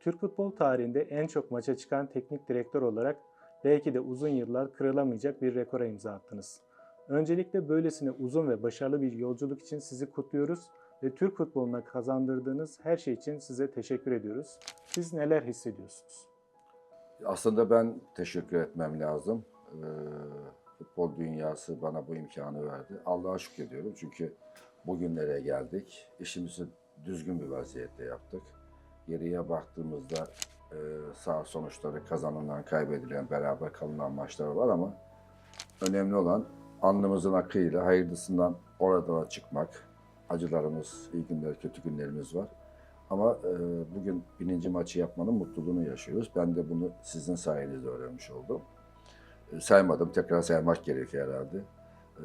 Türk futbol tarihinde en çok maça çıkan teknik direktör olarak belki de uzun yıllar kırılamayacak bir rekora imza attınız. Öncelikle böylesine uzun ve başarılı bir yolculuk için sizi kutluyoruz ve Türk futboluna kazandırdığınız her şey için size teşekkür ediyoruz. Siz neler hissediyorsunuz? Aslında ben teşekkür etmem lazım. Ee, futbol dünyası bana bu imkanı verdi. Allah'a şükrediyorum çünkü bugünlere geldik. İşimizi düzgün bir vaziyette yaptık. Geriye baktığımızda e, sağ sonuçları kazanılan, kaybedilen, beraber kalınan maçlar var ama önemli olan alnımızın akıyla hayırlısından oradan çıkmak. Acılarımız, iyi günler, kötü günlerimiz var. Ama e, bugün bininci maçı yapmanın mutluluğunu yaşıyoruz. Ben de bunu sizin sayenizde öğrenmiş oldum. E, saymadım, tekrar saymak gerekiyor herhalde. E,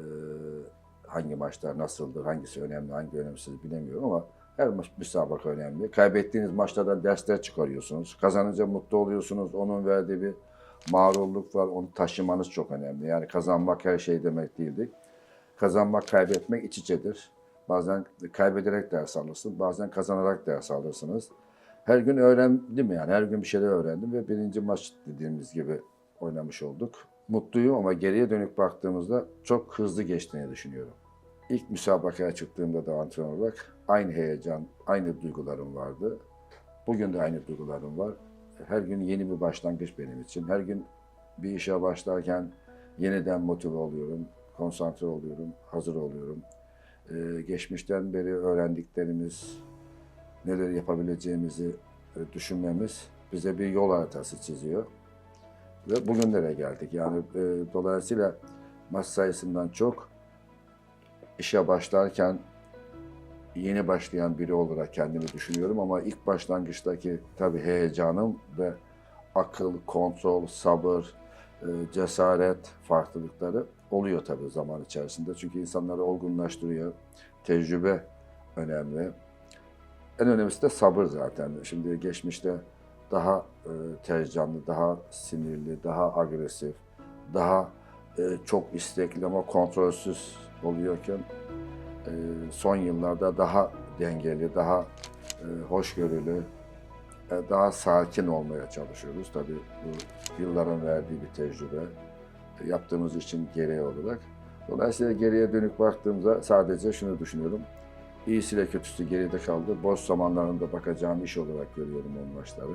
hangi maçlar nasıldır, hangisi önemli, hangi önemsiz bilemiyorum ama her maç müsabaka önemli. Kaybettiğiniz maçlardan dersler çıkarıyorsunuz. Kazanınca mutlu oluyorsunuz. Onun verdiği bir mağrurluk var. Onu taşımanız çok önemli. Yani kazanmak her şey demek değildir. Kazanmak, kaybetmek iç içedir. Bazen kaybederek ders alırsın, bazen kazanarak ders alırsınız. Her gün öğrendim yani, her gün bir şeyler öğrendim ve birinci maç dediğimiz gibi oynamış olduk. Mutluyum ama geriye dönük baktığımızda çok hızlı geçtiğini düşünüyorum. İlk müsabakaya çıktığımda da antrenör olarak aynı heyecan, aynı duygularım vardı. Bugün de aynı duygularım var. Her gün yeni bir başlangıç benim için. Her gün bir işe başlarken yeniden motive oluyorum, konsantre oluyorum, hazır oluyorum. Ee, geçmişten beri öğrendiklerimiz, neler yapabileceğimizi e, düşünmemiz bize bir yol haritası çiziyor. Ve bugünlere geldik. Yani e, dolayısıyla maç sayısından çok işe başlarken yeni başlayan biri olarak kendimi düşünüyorum ama ilk başlangıçtaki tabii heyecanım ve akıl, kontrol, sabır, e, cesaret farklılıkları oluyor tabii zaman içerisinde. Çünkü insanları olgunlaştırıyor. Tecrübe önemli. En önemlisi de sabır zaten. Şimdi geçmişte daha e, tezcanlı, daha sinirli, daha agresif, daha e, çok istekli ama kontrolsüz oluyorken e, son yıllarda daha dengeli, daha e, hoşgörülü, daha sakin olmaya çalışıyoruz. Tabii bu yılların verdiği bir tecrübe. Yaptığımız için gereği olarak. Dolayısıyla geriye dönük baktığımda sadece şunu düşünüyorum. İyisiyle kötüsü geride kaldı. Boş zamanlarında bakacağım iş olarak görüyorum o maçları,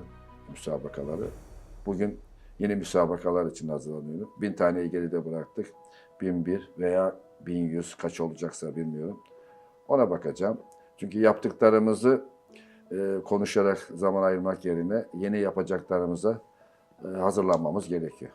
müsabakaları. Bugün yeni müsabakalar için hazırlanıyorum. Bin taneyi geride bıraktık. Bin bir veya bin yüz kaç olacaksa bilmiyorum. Ona bakacağım. Çünkü yaptıklarımızı e, konuşarak zaman ayırmak yerine yeni yapacaklarımıza e, hazırlanmamız gerekiyor.